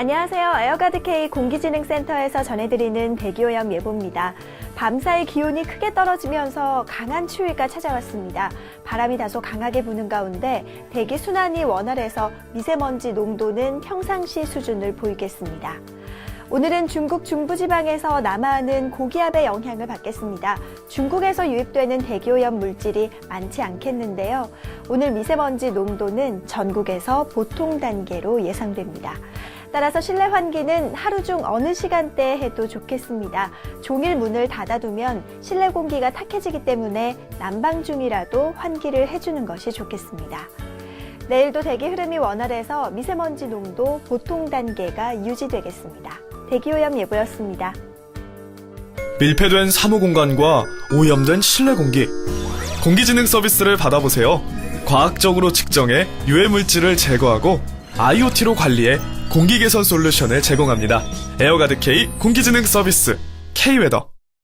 안녕하세요. 에어가드K 공기진흥센터에서 전해드리는 대기오염 예보입니다. 밤사이 기온이 크게 떨어지면서 강한 추위가 찾아왔습니다. 바람이 다소 강하게 부는 가운데 대기 순환이 원활해서 미세먼지 농도는 평상시 수준을 보이겠습니다. 오늘은 중국 중부지방에서 남하하는 고기압의 영향을 받겠습니다. 중국에서 유입되는 대기오염 물질이 많지 않겠는데요. 오늘 미세먼지 농도는 전국에서 보통 단계로 예상됩니다. 따라서 실내 환기는 하루 중 어느 시간대에 해도 좋겠습니다. 종일 문을 닫아두면 실내 공기가 탁해지기 때문에 난방 중이라도 환기를 해주는 것이 좋겠습니다. 내일도 대기 흐름이 원활해서 미세먼지 농도 보통 단계가 유지되겠습니다. 대기오염 예보였습니다. 밀폐된 사무 공간과 오염된 실내 공기. 공기진흥 서비스를 받아보세요. 과학적으로 측정해 유해 물질을 제거하고 IoT로 관리해 공기 개선 솔루션을 제공합니다. 에어가드 K 공기진흥 서비스 K웨더